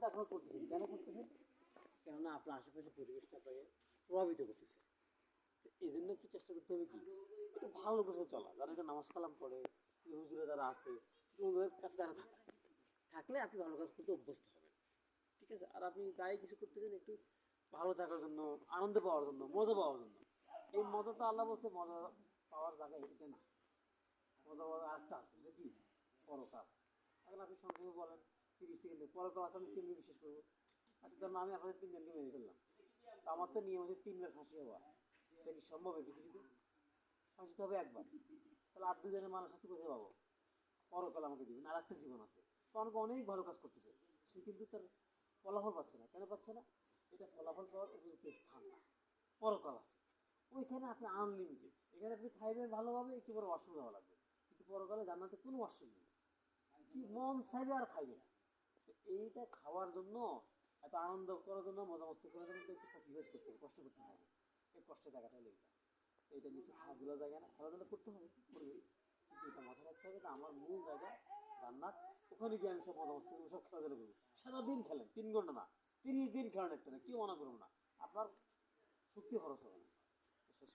তো আপনারা করতেছেন কেন করতেছেন? কেননা আপনার আশেপাশে পরিবেশটা আপনাকে প্রভাবিত করতেছে। এই জন্য একটু চেষ্টা করতে হবে কি, একটু ভালো করে চলা। যারা একটু নামাজ কালাম এই হুজুরে যারা আছে ওদের কাছে তারা থাকে, থাকলে আপনি ভালো কাজ করতে অভ্যস্ত হবেন। ঠিক আছে? আর আপনি তাই কিছু করতেছেন, একটু ভালো থাকার জন্য, আনন্দ পাওয়ার জন্য, মজা পাওয়ার জন্য। এই মজা তো আল্লাহ বলছে, মজা পাওয়ার জায়গা এটা না। মজা পাওয়ার আরেকটা আছে সেটা কি পরকাল। এখন আপনি সংক্ষেপে বলেন তিরিশ সেকেন্ডে পরকাল আছে আমি তিন মিনিট শেষ করব। আচ্ছা ধরুন আমি আপনাদের তিনজনকে মেরে ফেললাম। তা আমার তো নিয়ম হচ্ছে তিনবার ফাঁসি হওয়া। এটা কি সম্ভব এই পৃথিবীতে? ফাঁসি তো হবে একবার। তাহলে আর দুজনের মানুষ আছে কোথায় পাবো? পরকাল আমাকে দিবেন আর একটা জীবন আছে। তো আমাকে অনেক ভালো কাজ করতেছে। সে কিন্তু তার ফলাফল পাচ্ছে না। কেন পাচ্ছে না? এটা ফলাফল পাওয়ার উপযুক্ত স্থান না। পরকাল আছে। ওইখানে আপনি আনলিমিটেড এখানে আপনি খাইবেন ভালোভাবে, একটু বড় অসুবিধা লাগবে। কিন্তু পরকালে জান্নাতে কোনো অসুবিধা নেই। কি মন চাইবে আর খাইবে না। এইটা খাওয়ার জন্য, এত আনন্দ করার জন্য, মজা মস্তি করার জন্য তো একটু স্যাক্রিফাইস করতে হবে, কষ্ট করতে হবে। এই কষ্টের জায়গাটা হলো এইটা। তো এটা নিচে খেলাধুলার জায়গা না, খেলাধুলা করতে হবে করবে কিন্তু এটা মাথায় রাখতে হবে যে আমার মূল জায়গা রান্নার ওখানে গিয়ে আমি সব মজা মস্তি করব সব খেলাধুলা করব। সারাদিন খেলেন, তিন ঘণ্টা না, তিরিশ দিন খেলেন একটা না, কেউ মনে করব না। আপনার শক্তি খরচ হবে না। শেষ